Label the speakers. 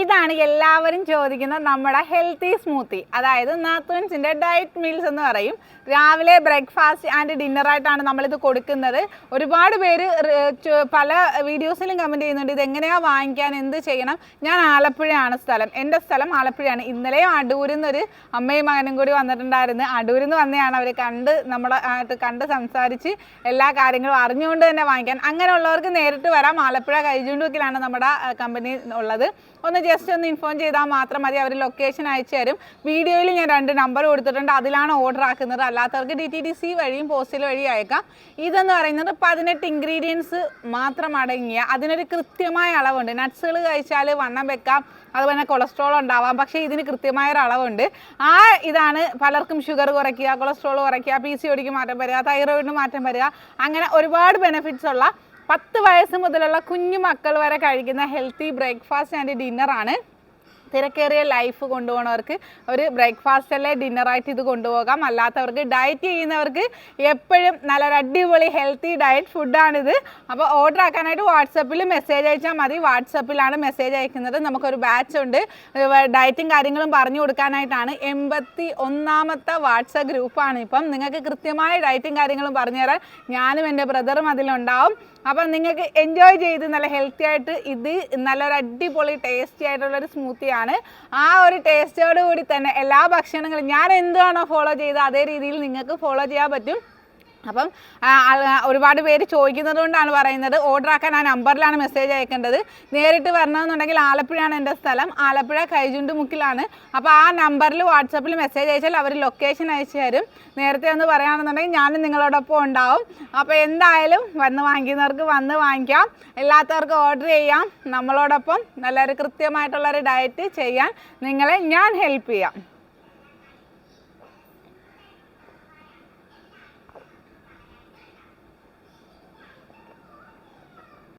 Speaker 1: ഇതാണ് എല്ലാവരും ചോദിക്കുന്ന നമ്മുടെ ഹെൽത്തി സ്മൂത്തി അതായത് നാത്തൂൻസിന്റെ ഡയറ്റ് മീൽസ് എന്ന് പറയും. രാവിലെ ബ്രേക്ക്ഫാസ്റ്റ് ആൻഡ് ഡിന്നറായിട്ടാണ് നമ്മളിത് കൊടുക്കുന്നത്. ഒരുപാട് പേര് പല വീഡിയോസിലും കമന്റ് ചെയ്യുന്നുണ്ട് ഇത് എങ്ങനെയാണ് വാങ്ങിക്കാൻ? എന്ത് ചെയ്യണം? ഞാൻ ആലപ്പുഴയാണ് സ്ഥലം. എന്റെ സ്ഥലം ആലപ്പുഴയാണ്. ഇന്നലെയും അടൂരിൽ നിന്നൊരു അമ്മയും മകനും കൂടി വന്നിട്ടുണ്ടായിരുന്നു. അടൂരിൽ നിന്ന് വന്നെയാണ് അവർ കണ്ട് നമ്മളെ ആയിട്ട് കണ്ട് സംസാരിച്ച് എല്ലാ കാര്യങ്ങളും അറിഞ്ഞുകൊണ്ട് തന്നെ വാങ്ങിക്കാൻ. അങ്ങനെയുള്ളവർക്ക് നേരിട്ട് വരാം. ആലപ്പുഴ കൈചൂണ്ടുവെക്കിലാണ് നമ്മുടെ കമ്പനി ഉള്ളത്. ഒന്ന് ജസ്റ്റ് ഒന്ന് ഇൻഫോം ചെയ്താൽ മാത്രം മതി. അവർ ലൊക്കേഷൻ അയച്ചു തരും. വീഡിയോയിൽ ഞാൻ രണ്ട് നമ്പർ കൊടുത്തിട്ടുണ്ട്. അതിലാണ് ഓർഡർ ആക്കുന്നത്. അല്ലാത്തവർക്ക് ഡി ടി ഡി സി വഴിയും പോസ്റ്റൽ വഴി അയക്കാം. ഇതെന്ന് പറയുന്നത് പതിനെട്ട് ഇൻഗ്രീഡിയൻസ് മാത്രം അടങ്ങിയ അതിനൊരു കൃത്യമായ അളവുണ്ട്. നട്ട്സുകൾ കഴിച്ചാൽ വണ്ണം വെക്കാം. അതുപോലെ കൊളസ്ട്രോൾ ഉണ്ടാവാം. പക്ഷേ ഇതിന് കൃത്യമായ ഒരു അളവുണ്ട്. ആ ഇതാണ് പലർക്കും ഷുഗർ കുറയ്ക്കുക കൊളസ്ട്രോൾ കുറയ്ക്കുക പി സി ഒടിക്ക് മാറ്റം വരിക തൈറോയിഡിന് മാറ്റം വരിക. അങ്ങനെ ഒരുപാട് ബെനിഫിറ്റ്സ് ഉള്ള പത്ത് വയസ്സ് മുതലുള്ള കുഞ്ഞു മക്കൾ വരെ കഴിക്കുന്ന ഹെൽത്തി ബ്രേക്ക്ഫാസ്റ്റ് ആൻഡ് ഡിന്നറാണ്. തിരക്കേറിയ ലൈഫ് കൊണ്ടുപോകണവർക്ക് ഒരു ബ്രേക്ക്ഫാസ്റ്റ് അല്ലെ ഡിന്നറായിട്ട് ഇത് കൊണ്ടുപോകാം. അല്ലാത്തവർക്ക് ഡയറ്റ് ചെയ്യുന്നവർക്ക് എപ്പോഴും നല്ലൊരു അടിപൊളി ഹെൽത്തി ഡയറ്റ് ഫുഡാണിത് അപ്പോൾ ഓർഡർ ആക്കാനായിട്ട് വാട്സപ്പിൽ മെസ്സേജ് അയച്ചാൽ മതി. വാട്സപ്പിലാണ് മെസ്സേജ് അയക്കുന്നത്. നമുക്കൊരു ബാച്ച് ഉണ്ട്. ഡയറ്റും കാര്യങ്ങളും പറഞ്ഞു കൊടുക്കാനായിട്ടാണ് എൺപത്തി ഒന്നാമത്തെ വാട്സപ്പ് ഗ്രൂപ്പാണ് ഇപ്പം. നിങ്ങൾക്ക് കൃത്യമായ ഡയറ്റും കാര്യങ്ങളും പറഞ്ഞു തരാൻ ഞാനും എന്റെ ബ്രദറും അതിലുണ്ടാവും. അപ്പം നിങ്ങൾക്ക് എൻജോയ് ചെയ്ത് നല്ല ഹെൽത്തി ആയിട്ട് ഇത് നല്ലൊരു അടിപൊളി ടേസ്റ്റി ആയിട്ടുള്ളൊരു സ്മൂത്തിയാണ് ആ ഒരു ടേസ്റ്റോട് കൂടി തന്നെ എല്ലാ ഭക്ഷണങ്ങളും ഞാൻ എന്താണോ ഫോളോ ചെയ്തത് അതേ രീതിയിൽ നിങ്ങൾക്ക് ഫോളോ ചെയ്യാൻ പറ്റും. അപ്പം ഒരുപാട് പേര് ചോദിക്കുന്നത് കൊണ്ടാണ് പറയുന്നത്. ഓർഡർ ആക്കാൻ ആ നമ്പറിലാണ് മെസ്സേജ് അയക്കേണ്ടത്. നേരിട്ട് വരണമെന്നുണ്ടെങ്കിൽ ആലപ്പുഴയാണ് എന്റെ സ്ഥലം. ആലപ്പുഴ കൈജുണ്ട് മുക്കിലാണ് അപ്പോൾ ആ നമ്പറിൽ വാട്സപ്പിൽ മെസ്സേജ് അയച്ചാൽ അവർ ലൊക്കേഷൻ അയച്ചു തരും. നേരത്തെ ഒന്ന് പറയുകയാണെന്നുണ്ടെങ്കിൽ ഞാനും നിങ്ങളോടൊപ്പം ഉണ്ടാവും. അപ്പോൾ എന്തായാലും വന്ന് വാങ്ങിക്കുന്നവർക്ക് വന്ന് വാങ്ങിക്കാം. എല്ലാത്തവർക്കും ഓർഡർ ചെയ്യാം. നമ്മളോടൊപ്പം നല്ലൊരു കൃത്യമായിട്ടുള്ളൊരു ഡയറ്റ് ചെയ്യാൻ നിങ്ങളെ ഞാൻ ഹെൽപ്പ് ചെയ്യാം.